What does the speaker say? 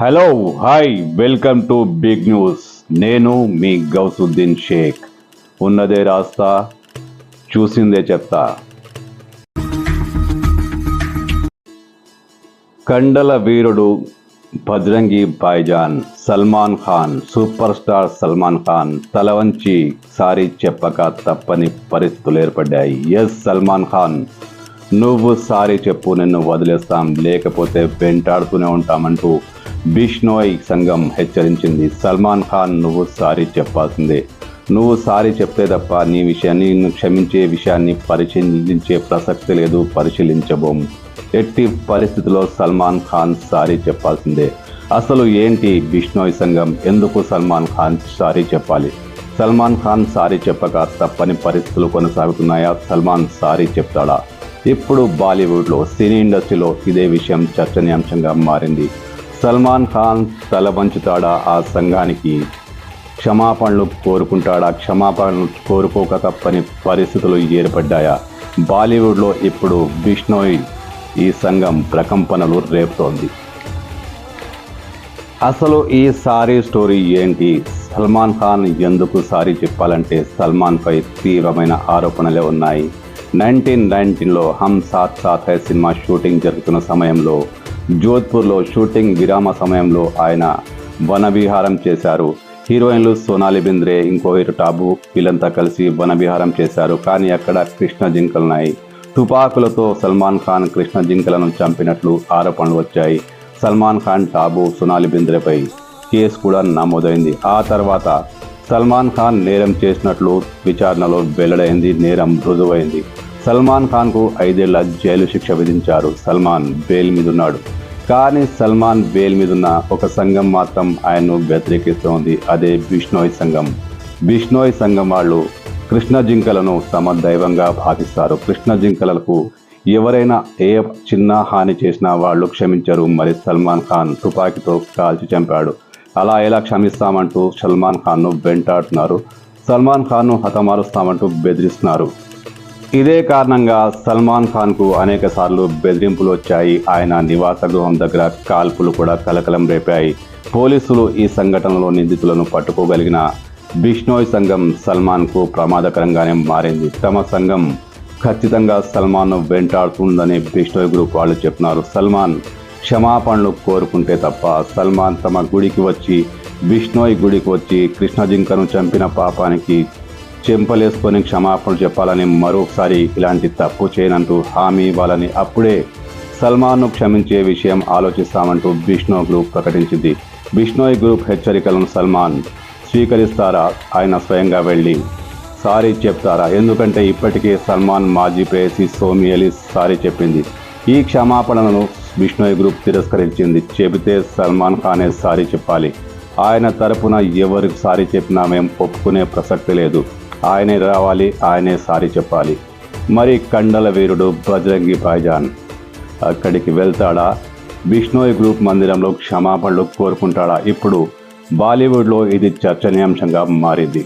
Hello hi welcome to big news నేను మీ గౌసుద్దీన్ షేక్. ఉన్నదే రాస్తా చూసిందే చెప్తా. కండల వీరుడు భద్రంగి భాయ్జాన్ సల్మాన్ ఖాన్ సూపర్ స్టార్ సల్మాన్ ఖాన్ తల వంచి సారీ చెప్పక తప్పని పరిస్థితులు ఏర్పడ్డాయి. ఎస్ సల్మాన్ ఖాన్ నువ్వు సారీ చెప్పు నిన్ను వదిలేస్తాం. లేకపోతే వెంటాడుతూనే ఉంటామంటూ బిష్నోయ్ సంఘం హెచ్చరించింది. సల్మాన్ ఖాన్ నువ్వు సారీ చెప్పాల్సిందే. నువ్వు సారీ చెప్తే తప్ప నీ విషయాన్ని నిన్ను క్షమించే విషయాన్ని పరిశీలించే ప్రసక్తి లేదు పరిశీలించబోము. ఎట్టి పరిస్థితిలో సల్మాన్ ఖాన్ సారీ చెప్పాల్సిందే. అసలు ఏంటి బిష్నోయ్ సంఘం? ఎందుకు సల్మాన్ ఖాన్ సారీ చెప్పాలి? సల్మాన్ ఖాన్ సారీ చెప్పక తప్పని పరిస్థితులు కొనసాగుతున్నాయా? సల్మాన్ సారీ చెప్తాడా? ఇప్పుడు బాలీవుడ్లో సినీ ఇండస్ట్రీలో ఇదే విషయం చర్చనీయాంశంగా మారింది. సల్మాన్ ఖాన్ తల వంచుతాడా ఆ సంఘానికి? క్షమాపణలు కోరుకుంటాడా? క్షమాపణలు కోరుకోక తప్పని పరిస్థితులు ఏర్పడ్డాయా? బాలీవుడ్లో ఇప్పుడు బిష్ణోయ్ ఈ సంఘం ప్రకంపనలు రేపుతోంది. అసలు ఈ సారీ స్టోరీ ఏంటి? సల్మాన్ ఖాన్ ఎందుకు సారీ చెప్పాలంటే సల్మాన్పై తీవ్రమైన ఆరోపణలే ఉన్నాయి. నైన్టీన్ నైన్టీన్లో హమ్ సాత్ సాత్ హై సినిమా షూటింగ్ జరుగుతున్న సమయంలో జోధ్పూర్లో షూటింగ్ విరామ సమయంలో ఆయన వనవిహారం చేశారు. హీరోయిన్లు సోనాలి బింద్రే ఇంకో హీరో టాబు వీళ్ళంతా కలిసి వనవిహారం చేశారు. కానీ అక్కడ కృష్ణ జింకలున్నాయి తుపాకులతో సల్మాన్ ఖాన్ కృష్ణ జింకలను చంపినట్లు ఆరోపణలు వచ్చాయి. సల్మాన్ ఖాన్ టాబు సోనాలి బింద్రేపై కేసు కూడా నమోదైంది. ఆ తర్వాత సల్మాన్ ఖాన్ నేరం చేసినట్లు విచారణలో వెల్లడైంది నేరం రుజువైంది సల్మాన్ ఖాన్కు ఐదేళ్ళ జైలు శిక్ష విధించారు సల్మాన్ బెయిల్ మీద ఉన్నాడు కానీ సల్మాన్ బెయిల్ మీద ఉన్న ఒక సంఘం మాత్రం ఆయన్ను వ్యతిరేకిస్తోంది. అదే బిష్ణోయ్ సంఘం. బిష్ణోయ్ సంఘం వాళ్ళు కృష్ణ జింకలను తమ దైవంగా భావిస్తారు. కృష్ణ జింకలకు ఎవరైనా ఏ చిన్న హాని చేసినా వాళ్ళు క్షమించరు. మరి సల్మాన్ ఖాన్ తుపాకీతో కాల్చి చంపాడు. అలా ఎలా క్షమిస్తామంటూ సల్మాన్ ఖాన్ను వెంటాడుతున్నారు. సల్మాన్ ఖాన్ను హతమారుస్తామంటూ బెదిరిస్తున్నారు. ఇదే కారణంగా సల్మాన్ ఖాన్కు అనేక సార్లు బెదిరింపులు వచ్చాయి. ఆయన నివాస గృహం దగ్గర కాల్పులు కూడా కలకలం రేపాయి. పోలీసులు ఈ సంఘటనలో నిందితులను పట్టుకోగలిగిన బిష్ణోయ్ సంఘం సల్మాన్కు ప్రమాదకరంగానే మారింది. తమ సంఘం ఖచ్చితంగా సల్మాన్ను వెంటాడుతుందని బిష్ణోయ్ గ్రూప్ వాళ్ళు చెప్పినారు. సల్మాన్ క్షమాపణలు కోరుకుంటే తప్ప సల్మాన్ తమ గుడికి వచ్చి బిష్ణోయ్ గుడికి వచ్చి కృష్ణజింకను చంపిన పాపానికి చెంపలేసుకొని క్షమాపణలు చెప్పాలని మరొకసారి ఇలాంటి తప్పు చేయనంటూ హామీ ఇవ్వాలని అప్పుడే సల్మాన్ను క్షమించే విషయం ఆలోచిస్తామంటూ బిష్నో గ్రూప్ ప్రకటించింది. బిష్నోయ్ గ్రూప్ హెచ్చరికలను సల్మాన్ స్వీకరిస్తారా? ఆయన స్వయంగా వెళ్ళి సారీ చెప్తారా? ఎందుకంటే ఇప్పటికే సల్మాన్ మాజీ ప్రేయసి సోమి అలీ సారీ చెప్పింది. ఈ క్షమాపణలను బిష్ణోయ్ గ్రూప్ తిరస్కరించింది. చెబితే సల్మాన్ ఖానే సారీ చెప్పాలి. ఆయన తరపున ఎవరికి సారీ చెప్పినా మేము ఒప్పుకునే ప్రసక్తి లేదు. ఆయనే రావాలి ఆయనే సారీ చెప్పాలి. మరి కండల వీరుడు బజరంగి భాయ్జాన్ అక్కడికి వెళ్తాడా? బిష్నోయ్ గ్రూప్ మందిరంలో క్షమాపణలు కోరుకుంటాడా? ఇప్పుడు బాలీవుడ్లో ఇది చర్చనీయాంశంగా మారింది.